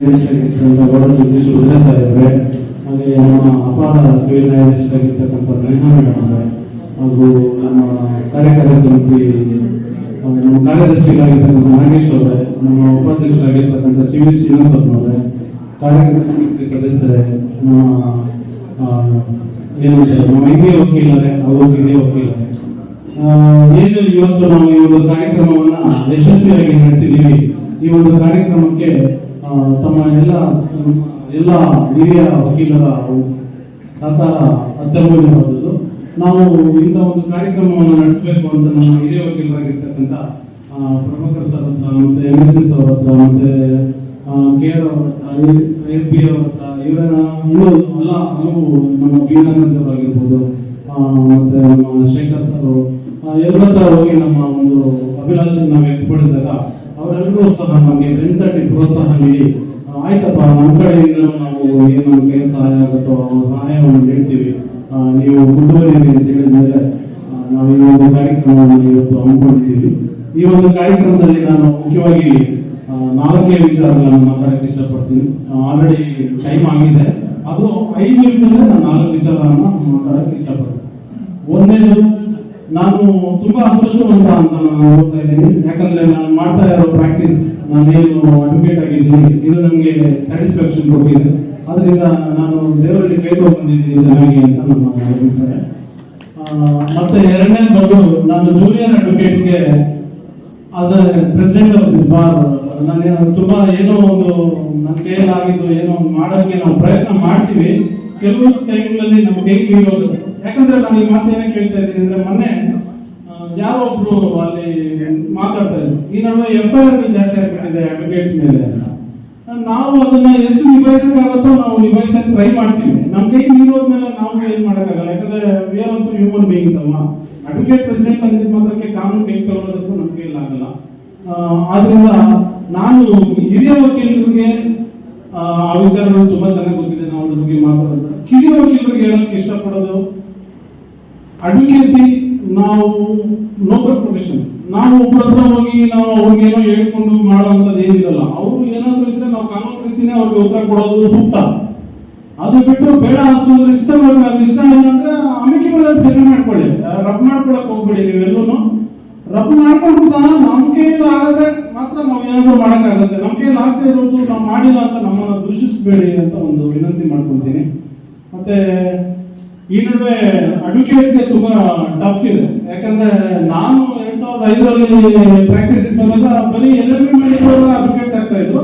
ಜಗದೀಶ್ ರುದ್ರ ಸಾಹೇಬ್ರೆ ಹಾಗೆ ನಮ್ಮ ಅಪಾರ ಸಿವಿಲ್ ನ್ಯಾಯಾಧೀಶರಾಗಿರ್ತಕ್ಕಂಥ ಸ್ನೇಹ ಮೇಡಮ್ ಅವರೇ ಹಾಗೂ ನಮ್ಮ ಕಾರ್ಯಕಾರಿ ಸಮಿತಿ, ನಮ್ಮ ಕಾರ್ಯದರ್ಶಿಗಳಾಗಿರ್ತಕ್ಕಂಥ ನಾಗೇಶ್ ಅವರೇ, ನಮ್ಮ ಉಪಾಧ್ಯಕ್ಷರಾಗಿರ್ತಕ್ಕಂಥ ಸಿ ವಿ ಶ್ರೀನಿವಾಸಪ್ಪನವರೇ ಕಾರ್ಯಕಾರಿ ಸಮಿತಿ ಸದಸ್ಯರೇ, ನಮ್ಮ ಏನು ನಮ್ಮ ಹಿರಿಯ ವಕೀಲರೇ ಅವರು ಹಿರಿಯ ವಕೀಲರೇ. ಏನು ಇವತ್ತು ನಾವು ಈ ಒಂದು ಕಾರ್ಯಕ್ರಮವನ್ನು ಯಶಸ್ವಿಯಾಗಿ ನಡೆಸಿದ್ದೀವಿ, ಈ ಒಂದು ಕಾರ್ಯಕ್ರಮಕ್ಕೆ ತಮ್ಮ ಎಲ್ಲ ಎಲ್ಲ ಹಿರಿಯ ವಕೀಲರ ಸಹಕಾರ ಅತ್ಯಮೂಲ್ಯವಾದದ್ದು ನಾವು ಇಂಥ ಒಂದು ಕಾರ್ಯಕ್ರಮವನ್ನು ನಡೆಸಬೇಕು ಅಂತ ನಮ್ಮ ಹಿರಿಯ ವಕೀಲರಾಗಿರ್ತಕ್ಕಂಥ ಪ್ರಮುಖರ್ ಸರ್ ಹತ್ರ ಮತ್ತೆ ಎಂ ಎಸ್ ಎಸ್ ಅವ್ರ ಹತ್ರ ಮತ್ತೆ ಕೆ ಆರ್ ಅವ್ರ ಹತ್ರ ಎಸ್ ಬಿ ಅವ್ರ ಹತ್ರ ಇವರ ಎಲ್ಲ ಹಲವು ನಮ್ಮ ಬಿ ನಾಗರಾಜ್ ಅವರಾಗಿರ್ಬೋದು ಆ, ಮತ್ತೆ ನಮ್ಮ ಶೇಖರ್ ಸರ್ ಎಲ್ಲರ ಹತ್ರ ಹೋಗಿ ನಮ್ಮ ಒಂದು ಅಭಿಲಾಷೆಯನ್ನು ವ್ಯಕ್ತಪಡಿಸಿದಾಗ ಅವರೆಲ್ಲರೂ ಸಹ ನಮಗೆ ಬೆಂತಟ್ಟಿ ಪ್ರೋತ್ಸಾಹ ನೀಡಿ ಆಯ್ತಪ್ಪ, ನಮ್ಮ ಕಡೆಯಿಂದ ನಾವು ಏನು ನಮ್ಗೆ ಸಹಾಯ ಆಗುತ್ತೋ ಸಹಾಯವನ್ನು ನೀಡ್ತೀವಿ ನೀವು ಮುಂದುವರಿಯಿರಿ ಅಂತ ಹೇಳಿದ್ಮೇಲೆ ನಾವು ಈ ಒಂದು ಕಾರ್ಯಕ್ರಮವನ್ನು ಇವತ್ತು ಹಮ್ಮಿಕೊಂಡಿದ್ದೀವಿ. ಈ ಒಂದು ಕಾರ್ಯಕ್ರಮದಲ್ಲಿ ನಾನು ಮುಖ್ಯವಾಗಿ ನಾಲ್ಕೇ ವಿಚಾರಗಳನ್ನು ಮಾತಾಡಕ್ಕೆ ಇಷ್ಟಪಡ್ತೀನಿ. ಆಲ್ರೆಡಿ ಟೈಮ್ ಆಗಿದೆ. ಅದು ಐದು ನಿಮಿಷದಲ್ಲೇ ನಾನು ನಾಲ್ಕು ವಿಚಾರವನ್ನು ಮಾತಾಡಕ್ಕೆ ಇಷ್ಟಪಡ್ತೀನಿ. ಒಂದನೇದು ನಾನು ತುಂಬಾ ಅದೃಷ್ಟವಂತ ಅಂತ ನಾನು ಓದ್ತಾ ಇದ್ದೀನಿ. ಯಾಕಂದ್ರೆ ನಾನು ಮಾಡ್ತಾ ಇರೋ ಪ್ರಾಕ್ಟೀಸ್ ನಾನೇನು ಅಡ್ವೊಕೇಟ್ ಆಗಿದ್ದೀನಿ. ಇದು ನನಗೆ ಸ್ಯಾಟಿಸ್ಫ್ಯಾಕ್ಷನ್ ಕೊಟ್ಟಿದೆ. ಅದರಿಂದ ನಾನು ದೇವರಲ್ಲಿ ಕೇಳ್ಕೊಂಡು ಬಂದಿದ್ದೀನಿ ಚೆನ್ನಾಗಿ ಅಂತ ಅಭಿಪ್ರಾಯ ಆ, ಮತ್ತೆ ಎರಡನೇ ಬಂದು ನಾನು junior ಅಡ್ವೊಕೇಟ್ಸ್ಗೆ as a president of this bar ನಾನು ತುಂಬಾ ಏನೋ ಒಂದು ನನ್ನ ಕೈಯಲ್ಲಿ ಆಗಿದ್ದು ಏನೋ ಒಂದು ಮಾಡೋಕ್ಕೆ ನಾವು ಪ್ರಯತ್ನ ಮಾಡ್ತೀವಿ. ಕೆಲವು ಟೈಮ್ಗಳಲ್ಲಿ ನಮ್ಮ ಕೈ ಮೀರೋದು ಯಾಕಂದ್ರೆ ನಾನು ಈ ಮಾತೇನೇ ಕೇಳ್ತಾ ಇದ್ದೀನಿ ಅಂದ್ರೆ ಮೊನ್ನೆ ಯಾರೋ ಒಬ್ರು ಅಲ್ಲಿ ಮಾತಾಡ್ತಾ ಇದ್ರು. ಈ ನಡುವೆ ಎಫ್ ಐ ಆರ್ ಜಾಸ್ತಿ ಆಗ್ಬಿಟ್ಟಿದೆ ಅಡ್ವೊಕೇಟ್ಸ್ ಮೇಲೆ. ನಾವು ಅದನ್ನ ಎಷ್ಟು ನಿಭಾಯಿಸಕ್ಕಾಗತ್ತೋ ನಾವು ನಿಭಾಯಿಸಕ್ ಟ್ರೈ ಮಾಡ್ತೀವಿ. ನಮ್ಮ ಕೈ ಮೇಲೆ ನಾವು ಏನ್ ಮಾಡಕ್ಕಾಗಲ್ಲ. ಯಾಕಂದ್ರೆ we are also human beings ಅಲ್ವಾ? ಅಡ್ವೊಕೇಟ್ ಪ್ರೆಸಿಡೆಂಟ್ ಅಂತ ಮಾತ್ರಕ್ಕೆ ಕಾನೂನು ಕೈ ತಗೊಳ್ಳೋದಕ್ಕೂ ನಮ್ಮ ಕೈಯಲ್ಲಿ ಆಗಲ್ಲ. ಆದ್ರಿಂದ ನಾನು ಹಿರಿಯ ವಕೀಲರಿಗೆ ಆ ವಿಚಾರಗಳು ತುಂಬಾ ಚೆನ್ನಾಗಿ ಗೊತ್ತಿದೆ. ನಾವು ಅದ್ರ ಬಗ್ಗೆ ಮಾತಾಡೋದು. ಕಿರಿಯ ವಕೀಲರಿಗೆ ಹೇಳಕ್ ಇಷ್ಟಪಡೋದು ಅಡ್ವೊಕೇಸಿ, ನಾವು ನೋಬಲ್ ಪ್ರೊಫೆಷನ್ ನಾವು ಒಬ್ಬರ ಹತ್ರ ಹೋಗಿ ನಾವು ಅವ್ರಿಗೆ ಏನೋ ಹೇಳ್ಕೊಂಡು ಮಾಡುವಂಥದ್ದು ಏನಿರಲ್ಲ. ಅವರು ಏನಾದರೂ ಇದ್ರೆ ನಾವು ಕಾನೂನು ರೀತಿನೇ ಅವ್ರಿಗೆ ಉತ್ತರ ಕೊಡೋದು ಸೂಕ್ತ. ಅದು ಬಿಟ್ಟು ಬೇಡ ಅಷ್ಟು ಇಷ್ಟ ಅದು ಇಷ್ಟ ಏನಂದ್ರೆ ಅಮಿಕೆಗಳಲ್ಲಿ ಸರಿ ಮಾಡ್ಕೊಳ್ಳಿ. ರಬ್ ಮಾಡ್ಕೊಳಕ್ ಹೋಗ್ಬೇಡಿ ನೀವೆಲ್ಲೂ ರಬ್ ಮಾಡ್ಕೊಂಡು ಸಹ ನಮ್ಮ ಕೈಯಲ್ಲಿ ಆಗದೆ ಮಾತ್ರ ನಾವು ಏನಾದ್ರು ಮಾಡೋಕ್ಕಾಗುತ್ತೆ. ನಮ್ಮ ಕೈಯಲ್ಲಿ ಆಗದೆ ಇರೋದು ನಾವು ಮಾಡಿಲ್ಲ ಅಂತ ನಮ್ಮನ್ನ ದೂಷಿಸಬೇಡಿ ಅಂತ ಒಂದು ವಿನಂತಿ ಮಾಡ್ಕೊಳ್ತೀನಿ. ಮತ್ತೆ ಈ ನಡುವೆ ಅಡ್ವೊಕೇಟ್ಸ್ಗೆ ತುಂಬಾ ಟಫ್ ಇದೆ. ಯಾಕಂದ್ರೆ ನಾನು ಎರಡ್ ಸಾವಿರದ ಐದರಲ್ಲಿ ಪ್ರಾಕ್ಟೀಸ್ ಬಂದಾಗ ಬರೀ ಎಲ್ ಎಲ್ ಬಿ ಅಡ್ವೊಕೇಟ್ಸ್ ಆಗ್ತಾ ಇದ್ರು.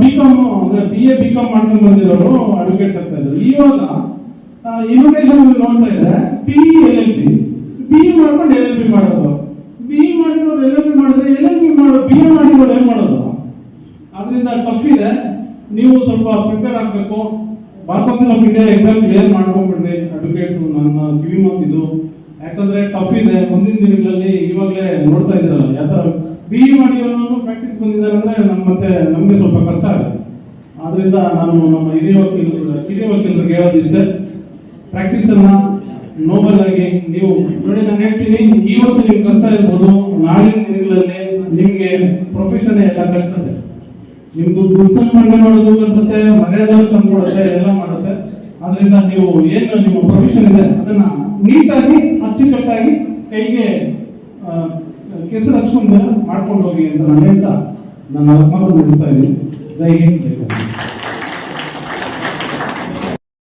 ಬಿ ಕಾಮ್ ಅಂದ್ರೆ ಬಿ ಎ ಬಿ ಕಾಮ್ ಮಾಡ್ಕೊಂಡು ಬಂದಿರೋರು ಅಡ್ವೊಕೇಟ್ಸ್ ಆಗ್ತಾ ಇದ್ರು. ಇವಾಗ ಇನ್ವಿಟೇಷನ್ ನೋಡ್ತಾ ಇದ್ರೆ ಪಿ ಎಲ್ ಎಲ್ ಬಿ ಬಿ ಮಾಡ್ಕೊಂಡು ಎಲ್ ಎಲ್ ಪಿ ಮಾಡೋದು. ಬಿ ಮಾಡಿರೋರು ಎಲ್ ಎಲ್ ಪಿ ಮಾಡಿದ್ರೆ ಎಲ್ ಎಲ್ ಬಿ ಮಾಡೋ ಬಿ ಎ ಮಾಡಿರೋರು ಏನ್ ಮಾಡೋದು. ಅದರಿಂದ ಟಫ್ ಇದೆ. ನೀವು ಸ್ವಲ್ಪ ಪ್ರಿಪೇರ್ ಆಗಬೇಕು. ಆಫ್ ಇಂಡಿಯಾ ಎಕ್ಸಾಮ್ ಕ್ಲಿಯರ್ ಮಾಡ್ಕೊಂಡ್ಬಿಡ್ರಿ ಅಡ್ವೊಕೇಟ್ಸ್ ನನ್ನ ಕಿವಿ ಮಾತಿದು ಯಾಕಂದ್ರೆ ಟಫ್ ಇದೆ, ಮುಂದಿನ ದಿನಗಳಲ್ಲಿ ಇವಾಗಲೇ ನೋಡ್ತಾ ಇದ್ದೀರಲ್ಲ, ಯಾವ ಥರ ಬಿ ಇ ಮಾಡಿರೋನು ಪ್ರಾಕ್ಟೀಸ್ ಬಂದಿದ್ದಾರೆ ಅಂದ್ರೆ ನಮ್ಮ ಮತ್ತೆ ನಮಗೆ ಸ್ವಲ್ಪ ಕಷ್ಟ ಆಗುತ್ತೆ. ಆದ್ರಿಂದ ನಾನು ನಮ್ಮ ಹಿರಿಯ ವಕೀಲರು ಹಿರಿಯ ವಕೀಲರಿಗೆ ಹೇಳೋದಿಷ್ಟೇ ಪ್ರಾಕ್ಟೀಸ್ ಅನ್ನ ನೋಬಲ್ ಆಗಿ ನೀವು ನೋಡಿ, ನಾನು ಹೇಳ್ತೀನಿ, ಇವತ್ತು ನಿಮ್ಗೆ ಕಷ್ಟ ಇರ್ಬೋದು ನಾಳಿನ ದಿನಗಳಲ್ಲಿ ನಿಮ್ಗೆ ಪ್ರೊಫೆಷನ್ ಎಲ್ಲ ಕಲಿಸುತ್ತೆ ನಿಮ್ದು ಗುಡ್ಸನ್ ಮಂಡಿ ಮಾಡೋದು ಅನ್ಸುತ್ತೆ ಮರ್ಯಾದೆ ತಂದ್ಕೊಡುತ್ತೆ ಎಲ್ಲ ಮಾಡುತ್ತೆ ಅದರಿಂದ ನೀವು ಏನು ನಿಮ್ಮ ಪ್ರೊಫೆಷನ್ ಇದೆ ಅದನ್ನ ನೀಟಾಗಿ, ಅಚ್ಚುಕಟ್ಟಾಗಿ ಕೈಗೆ ಕೆಸರು ಹಚ್ಕೊಂಡು ಮಾಡ್ಕೊಂಡು ಹೋಗಿ ಅಂತ ನಾನು ಹೇಳ್ತಾ ನನ್ನ ಮಾತು ನಡೆಸ್ತಾ ಇದ್ದೀನಿ ಜೈ ಹಿಂದ್, ಜೈ.